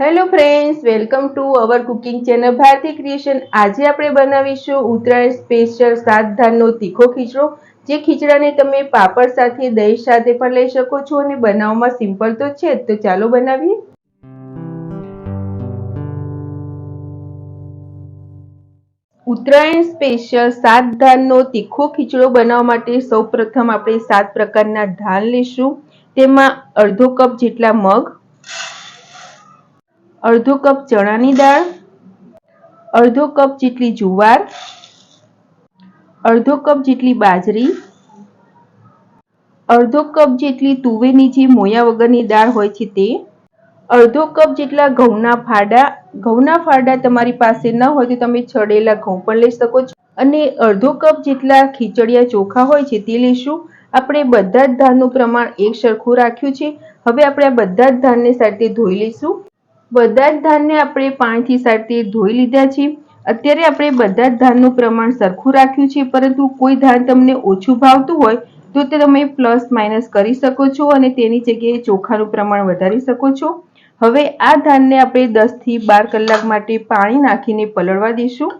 Hello friends welcome to our cooking channel Bharti creation આજે આપણે બનાવીશું ઉત્તરાયણ સ્પેશિયલ સાત ધાનનો તીખો ખીચડો, જે ખીચડાને તમે પાપડ સાથે, દહીં સાથે પણ લઈ શકો છો અને બનાવવામાં સિમ્પલ તો છે જ. તો ચાલો બનાવીએ. ઉત્તરાયણ સ્પેશિયલ સાત ધાનનો તીખો ખીચડો બનાવવા માટે સૌપ્રથમ આપણે સાત પ્રકારના ધાન લઈશું. તેમાં અડધો કપ જેટલા મગ અડધો કપ ચણાની દાળ, અડધો કપ જેટલી જુવાર, અડધો કપ જેટલી બાજરી, અડધો કપ જેટલી તુવેરની જે મોયા વગરની દાળ હોય છે તે, અડધો કપ જેટલા ઘઉંના ફાડા ઘઉંના ફાડા તમારી પાસે ન હોય તો તમે છડેલા ઘઉં પણ લઈ શકો છો. અને અડધો કપ જેટલા ખીચડિયા ચોખા હોય છે તે લઈશું. આપણે બધા જ ધાનનું પ્રમાણ એક સરખું રાખ્યું છે. હવે આપણે આ બધા જ ધાનને સાથે ધોઈ લઈશું. બધા જ ધાનને આપણે પાણીથી સાથે ધોઈ લીધા છે. અત્યારે આપણે બધા જ ધાનનું પ્રમાણ સરખું રાખ્યું છે, પરંતુ કોઈ ધાન તમને ઓછું ભાવતું હોય તો તે તમે પ્લસ માઇનસ કરી શકો છો અને તેની જગ્યાએ ચોખાનું પ્રમાણ વધારી શકો છો. હવે આ ધાનને આપણે દસથી બાર કલાક માટે પાણી નાખીને પલળવા દઈશું.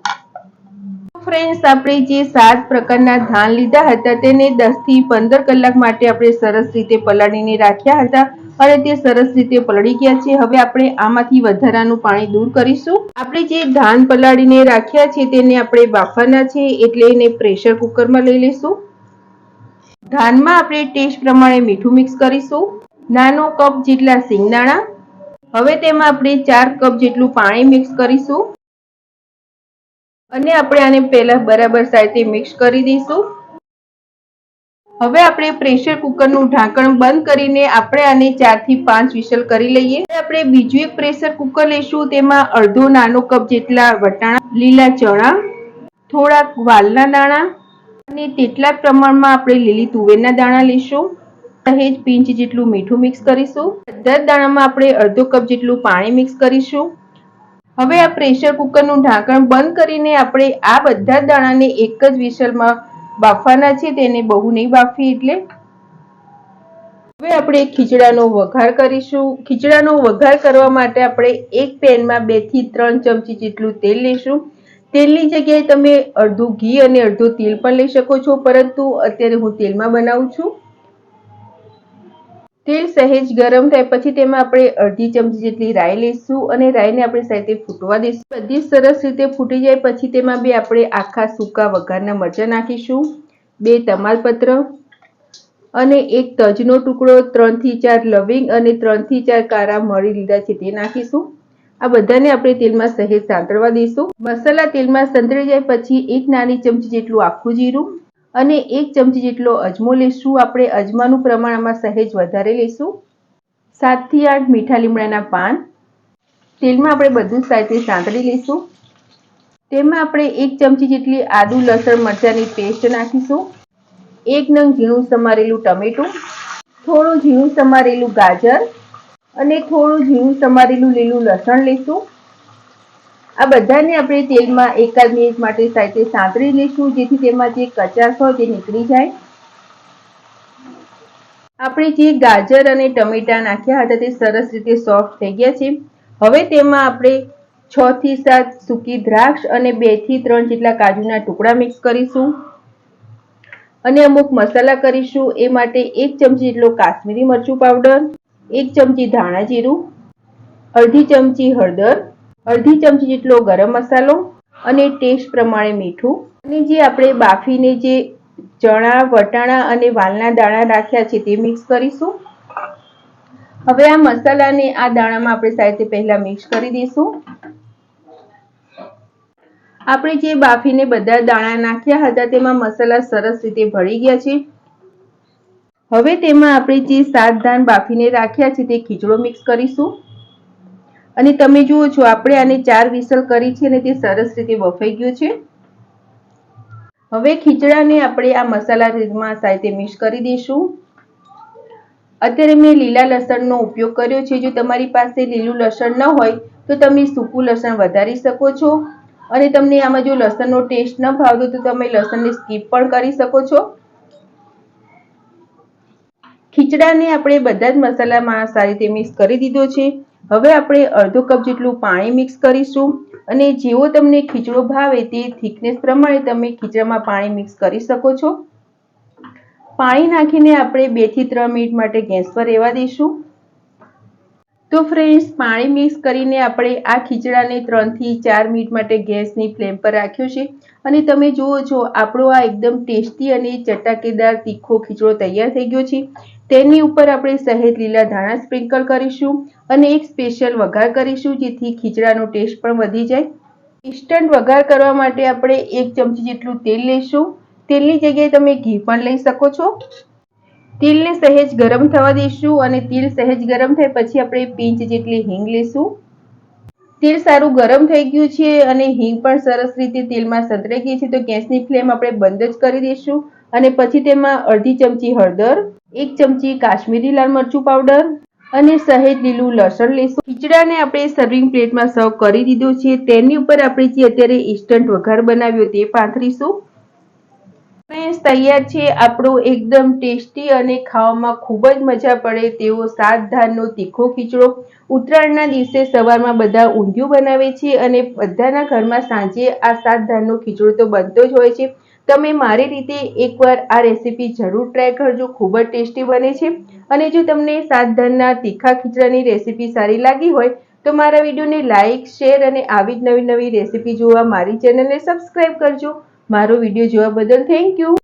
ફ્રેન્ડ્સ, આપણે જે સાત પ્રકારના ધાન લીધા હતા તેને દસથી પંદર કલાક માટે આપણે સરસ રીતે પલાળીને રાખ્યા હતા. અને તે સરસ રીતે પલળી ગયા છે. હવે આપણે આમાંથી વધારાનું પાણી દૂર કરીશું. આપણે જે ધાન પલાળીને રાખ્યા છે તેને આપણે બાફવાના છે. એટલે એને પ્રેશર કુકરમાં લઈ લઈશું. ધાનમાં આપણે ટેસ્ટ પ્રમાણે મીઠું મિક્સ કરીશું. નાનો કપ જેટલા સિંગદાણા. હવે તેમાં આપણે ચાર કપ જેટલું પાણી મિક્સ કરીશું. અને આપણે આને પહેલા બરાબર સાથે મિક્સ કરી દઈશું. હવે આપણે પ્રેશર કુકરનું ઢાંકણ બંધ કરીને આપણે આને ચારથી પાંચ વિસલ કરી લઈએ. આપણે બીજું એક પ્રેશર કુકર લઈશું, તેમાં અડધો નાનો કપ જેટલા વટાણા, લીલા ચણા, થોડાક વાલના દાણા અને તેટલા પ્રમાણમાં આપણે લીલી તુવેરના દાણા લઈશું. સહેજ પિંચ જેટલું મીઠું મિક્સ કરીશું. બધા દાણામાં આપણે અડધો કપ જેટલું પાણી મિક્સ કરીશું. હવે આ પ્રેશર કુકરનું ઢાંકણ બંધ કરીને આપણે આ બધા દાણાને એક જ વિસલમાં બાફવાના છે, તેને બહુ નહીં બાફી એટલે. હવે આપણે ખીચડાનો વઘાર કરીશું. ખીચડાનો વઘાર કરવા માટે આપણે એક પેનમાં બેથી ત્રણ ચમચી જેટલું તેલ લઈશું. તેલની જગ્યાએ તમે અડધું ઘી અને અડધું તેલ પણ લઈ શકો છો, પરંતુ અત્યારે હું તેલમાં બનાવું છું. તેલ સહેજ ગરમ થાય, પછી તેમાં આપણે અડધી ચમચી જેટલી રાઈ લઈશું અને રાઈને આપણે સાથે ફૂટવા દઈશું. બધી સરસ રીતે ફૂટી જાય, પછી તેમાં બે આપણે આખા સૂકા વઘારના મરચાં નાખીશું, બે તમાલપત્ર અને એક તજનો ટુકડો, ત્રણથી ચાર લવિંગ અને ત્રણથી ચાર કારા મળી લીધા છે તે નાખીશું. આ બધાને આપણે તેલમાં સહેજ સાંતળવા દઈશું. મસાલા તેલમાં સંતળી જાય, પછી એક નાની ચમચી જેટલું આખું જીરું અને એક ચમચી જેટલો અજમો લઈશું. આપણે અજમાનું પ્રમાણ આમાં સહેજ વધારે લઈશું. સાતથી આઠ મીઠા લીમડાના પાન. તેલમાં આપણે બધું સાથે સાંતળી લઈશું. તેમાં આપણે એક ચમચી જેટલી આદુ, લસણ, મરચાંની પેસ્ટ નાખીશું. એક નંગ ઝીણું સમારેલું ટમેટું. થોડું ઝીણું સમારેલું ગાજર. અને થોડું ઝીણું સમારેલું લીલું લસણ લઈશું. આ બધાને આપણે તેલમાં એકાદ મિનિટ માટે સાથે સાંતળી લઈશું, જેથી તેમાં જે કચાશ હોય તે નીકળી જાય. આપણે જે ગાજર અને ટમેટા નાખ્યા હતા તે સરસ રીતે સોફ્ટ થઈ ગયા છે. હવે તેમાં આપણે છ થી સાત સૂકી દ્રાક્ષ અને બેથી ત્રણ જેટલા કાજુના ટુકડા મિક્સ કરીશું. અને અમુક મસાલા કરીશું, એ માટે એક ચમચી જેટલો કાશ્મીરી મરચું પાવડર એક ચમચી ધાણા જીરું, અડધી ચમચી હળદર અડધી ચમચી જેટલો ગરમ મસાલો અને ટેસ્ટ પ્રમાણે મીઠું. અને જે આપણે બાફીને જે ચણા, વટાણા અને વાલના દાણા રાખ્યા છે તે મિક્સ કરીશું. હવે આ મસાલાને આ દાણામાં આપણે સાથે પહેલા મિક્સ કરી દઈશું. આપણે જે બાફીને બધા દાણા નાખ્યા હતા તેમાં મસાલા સરસ રીતે ભળી ગયા છે. હવે તેમાં આપણે જે સાત ધાન બાફીને રાખ્યા છે તે ખીચડો મિક્સ કરીશું. અને તમે જુઓ છો, આપણે આને ચાર વિસલ કરી છે અને તે સરસ રીતે બફાઈ ગયું છે. હવે ખીચડાને આપણે આ મસાલા રીતમાં સાથે મિક્સ કરી દઈશું. અત્યારે મેં લીલા લસણનો ઉપયોગ કર્યો છે. જો તમારી પાસે લીલું લસણ ન હોય, તો તમે સૂકું લસણ વધારી શકો છો. અને તમને આમાં જો લસણનો ટેસ્ટ ન ભાવતો, તો તમે લસણને સ્કીપ પણ કરી શકો છો. ખીચડાને આપણે બધા જ મસાલામાં સારી રીતે મિક્સ કરી દીધો છે. હવે આપણે અડધો કપ જેટલું પાણી મિક્સ કરીશું અને જેવો તમને ખીચડો ભાવે તે થિકનેસ પ્રમાણે તમે ખીચડામાં પાણી મિક્સ કરી શકો છો. પાણી નાખીને આપણે બેથી ત્રણ મિનિટ માટે ગેસ પર રહેવા દઈશું. તો ફ્રેન્ડ્સ પાણી મિક્સ કરીને આપણે આ ખીચડાને ત્રણથી ચાર મિનિટ માટે ગેસની ફ્લેમ પર રાખ્યો છે. અને તમે જુઓ છો, આપણો આ એકદમ ટેસ્ટી અને ચટાકેદાર તીખો ખીચડો તૈયાર થઈ ગયો છે. તેની ઉપર આપણે સહેજ લીલા ધાણા સ્પ્રિંકલ કરીશું અને એક સ્પેશિયલ વઘાર કરીશું, જેથી ખીચડાનો ટેસ્ટ પણ વધી જાય. ઇન્સ્ટન્ટ વઘાર કરવા માટે આપણે એક ચમચી જેટલું તેલ લઈશું તેલની જગ્યાએ તમે ઘી પણ લઈ શકો છો. તેલને સહેજ ગરમ થવા દઈશું અને તિલ સહેજ ગરમ થાય પછી આપણે પિંચ જેટલી હિંગ લઈશું. તેલ સારું ગરમ થઈ ગયું છે અને હિંગ પણ સરસ રીતે તેલમાં સંતરાઈ ગઈ છે તો ગેસની ફ્લેમ આપણે બંધ જ કરી દઈશું. અને પછી તેમાં અડધી ચમચી હળદર, એક ચમચી કાશ્મીરી લાલ મરચું પાવડર અને સહેજ લીલું લસણ લઈશું. ખીચડાને આપણે સર્વિંગ પ્લેટમાં સર્વ કરી દીધું છે. તેની ઉપર આપણે જે અત્યારે ઇન્સ્ટન્ટ વઘાર બનાવ્યો તે પાથરીશું. ફ્રેન્ડ્સ તૈયાર છે આપણો એકદમ ટેસ્ટી અને ખાવામાં ખૂબ જ મજા પડે તેવો સાત ધાનનો તીખો ખીચડો. ઉત્તરાયણના દિવસે સવારમાં બધા ઊંધિયું બનાવે છે અને બધાના ઘરમાં સાંજે આ સાત ધાનનો ખીચડો તો બનતો જ હોય છે. તમે મારી રીતે એકવાર આ રેસીપી જરૂર ટ્રાય કરજો, ખૂબ જ ટેસ્ટી બને છે. અને જો તમને સાત ધાનના તીખા ખીચડાની રેસીપી સારી લાગી હોય, તો મારા વિડીયોને લાઇક શેર અને આવી જ નવી નવી રેસીપી જોવા મારી ચેનલને સબસ્ક્રાઈબ કરજો. મારો વીડિયો જોવા બદલ થેન્ક યુ